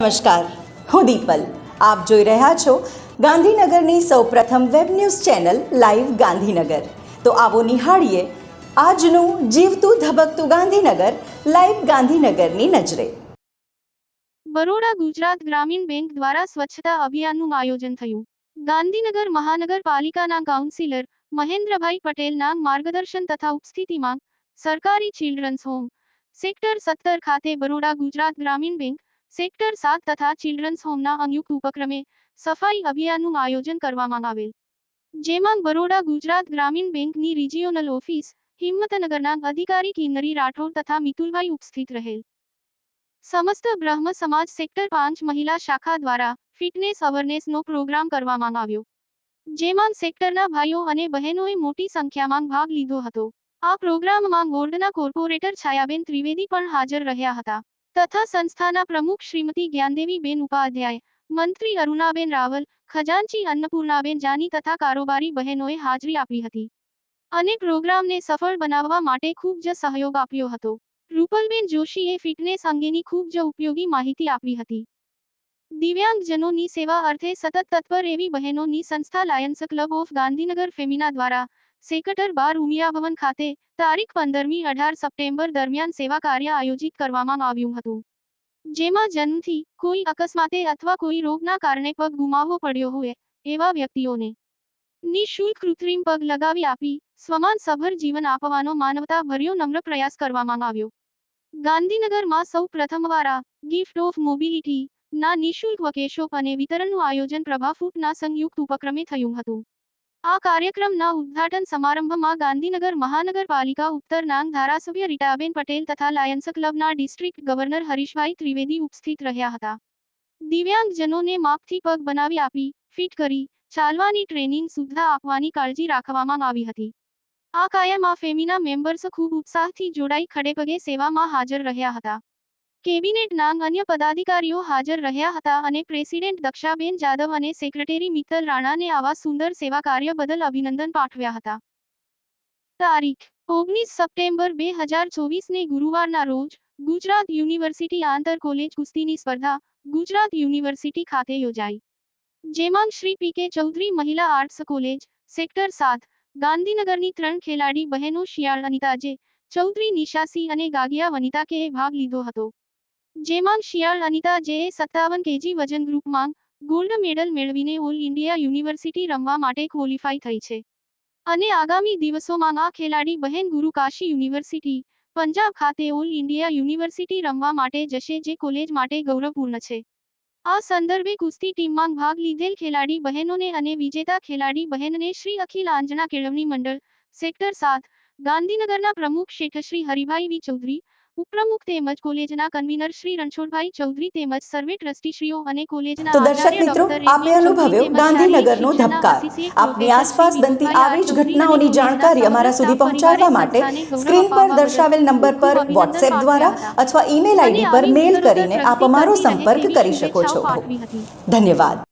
નમસ્કાર, હું દીપલ. આપ જોઈ રહ્યા છો ગાંધીનગરની સૌપ્રથમ web news channel live Gandhinagar. તો આવો નિહાળીએ આજનું જીવતું ધબકતું ગાંધીનગર, લાઈવ ગાંધીનગરની નજરે. બરોડા ગુજરાત ગ્રામીણ બેંક દ્વારા સ્વચ્છતા અભિયાનનું આયોજન થયું. ગાંધીનગર મહાનગરપાલિકાના કાઉન્સિલર મહેન્દ્રભાઈ પટેલના માર્ગદર્શન તથા ઉપસ્થિતિમાં સરકારી ચિલ્ડ્રન્સ હોમ, સેક્ટર સત્તર ખાતે બરોડા ગુજરાત ગ્રામીણ બેંક સેક્ટર સાત તથા ચિલ્ડ્રન્સ હોમના સંયુક્ત ઉપક્રમે સફાઈ અભિયાનનું આયોજન કરવામાં આવેલ. જેમાં બરોડા ગુજરાત ગ્રામીણ બેંકની રિજિયોનલ ઓફિસ, હિંમતનગરના અધિકારી કિન્નરી રાઠોડ તથા મિતુલભાઈ ઉપસ્થિત રહેલ. સમસ્ત બ્રહ્મ સમાજ સેક્ટર પાંચ મહિલા શાખા દ્વારા ફિટનેસ અવેરનેસનો પ્રોગ્રામ કરવામાં આવ્યો. જેમાં સેક્ટરના ભાઈઓ અને બહેનોએ મોટી સંખ્યામાં ભાગ લીધો હતો. આ પ્રોગ્રામમાં વોર્ડના કોર્પોરેટર છાયાબેન ત્રિવેદી પણ હાજર રહ્યા હતા. તથા સંસ્થાના પ્રમુખ શ્રીમતી જ્ઞાનદેવીબેન ઉપાધ્યાય, મંત્રી અરુણાબેન રાવલ, ખજાનચી અન્નપૂર્ણાબેન જાની તથા કારોબારી બહેનોએ હાજરી આપી હતી. અને પ્રોગ્રામને સફળ બનાવવા માટે ખૂબ જ સહયોગ આપ્યો હતો. રૂપલબેન જોશીએ ફિટનેસ અંગેની ખૂબ જ ઉપયોગી માહિતી આપી હતી. દિવ્યાંગજનોની સેવા અર્થે સતત તત્પર એવી બહેનોની સંસ્થા Lions club of Gandhinagar Femina દ્વારા સેક્રેટર બાર ઉમિયા ભવન ખાતે તારીખ પંદરમી અઢાર સપ્ટેમ્બર દરમિયાન સેવા કાર્ય આયોજિત કરવામાં આવ્યું હતું. જેમાં જન્મથી કોઈ અકસ્માતે અથવા કોઈ રોગના કારણે પગ ગુમાવવો પડ્યો હોય એવા વ્યક્તિઓને નિઃશુલ્ક કૃત્રિમ પગ લગાવી આપી સ્વમાન સભર જીવન આપવાનો માનવતા ભર્યો નમ્ર પ્રયાસ કરવામાં આવ્યો. ગાંધીનગરમાં સૌ પ્રથમવાર ગિફ્ટ ઓફ મોબિલિટી ના નિઃશુલ્ક વકેશોપ અને વિતરણનું આયોજન પ્રભાફૂટના સંયુક્ત ઉપક્રમે થયું હતું. આ કાર્યક્રમના ઉદ્ઘાટન સમારંભમાં ગાંધીનગર મહાનગરપાલિકા ઉત્તરનાંગ ધારાસભ્ય રીટાબેન પટેલ તથા લાયન્સ ક્લબના ડિસ્ટ્રિક્ટ ગવર્નર હરીશભાઈ ત્રિવેદી ઉપસ્થિત રહ્યા હતા. દિવ્યાંગજનોને માપથી પગ બનાવી આપી, ફિટ કરી, ચાલવાની ટ્રેનિંગ સુવિધા આપવાની કાળજી રાખવામાં આવી હતી. આ કાયમ આ ફેમીના મેમ્બર્સ ખૂબ ઉત્સાહથી જોડાઈ ખડેપગે સેવામાં હાજર રહ્યા હતા. કેબિનેટના અન્ય પદાધિકારીઓ હાજર રહ્યા હતા અને પ્રેસિડેન્ટ દક્ષાબેન જાદવ અને સેક્રેટરી મિત્તલ રાણાને આવા સુંદર સેવા કાર્ય બદલ અભિનંદન પાઠવ્યા હતા. તારીખ, ઓગણીસ સપ્ટેમ્બર બે હજાર ચોવીસને ગુરુવારના રોજ, ગુજરાત યુનિવર્સિટી આંતર કોલેજ કુસ્તીની સ્પર્ધા, ગુજરાત યુનિવર્સિટી ખાતે યોજાઈ. જેમાં શ્રી પી કે ચૌધરી મહિલા આર્ટ્સ કોલેજ, સેક્ટર સાત, ગાંધીનગરની ત્રણ ખેલાડી બહેનો શિયાળ અનિતાજે, ચૌધરી નિશાસી અને ગાગિયા વનિતા કે ભાગ લીધો હતો. જેમાં શિયાળ અનિતા જેએ સત્તાવન કેજી વજન ગ્રુપમાં ગોલ્ડ મેડલ મેળવીને ઓલ ઇન્ડિયા યુનિવર્સિટી રમવા માટે ક્વોલિફાય થઈ છે. અને આગામી દિવસોમાં આ ખેલાડી બહેન ગુરુકાશી યુનિવર્સિટી, પંજાબ ખાતે ઓલ ઇન્ડિયા યુનિવર્સિટી રમવા માટે જશે જે કોલેજ માટે ગૌરવપૂર્ણ છે. આ સંદર્ભે કુસ્તી ટીમમાં ભાગ લીધેલ ખેલાડી બહેનોને અને વિજેતા ખેલાડી બહેનને શ્રી અખિલ આંજના કેળવણી મંડળ, સેક્ટર સાત, ગાંધીનગરના પ્રમુખ શેઠશ્રી હરિભાઈ વી ચૌધરી ઉપપ્રમુખ તેમજ કોલેજના કન્વીનર શ્રી રણછોડભાઈ ચૌધરી તેમજ સર્વે ટ્રસ્ટીશ્રીઓ અને કોલેજના તો દર્શક મિત્રો આપે અનુભવ્યો ગાંધીનગરનો ધબકાર. આપની આસપાસ બનતી આવી જ ઘટનાઓની જાણકારી અમારા સુધી પહોંચાડવા માટે સ્ક્રીન પર દર્શાવેલ નંબર પર વોટ્સએપ દ્વારા અથવા ઈમેલ આઈડી પર મેલ કરીને આપ અમારો સંપર્ક કરી શકો છો. ધન્યવાદ.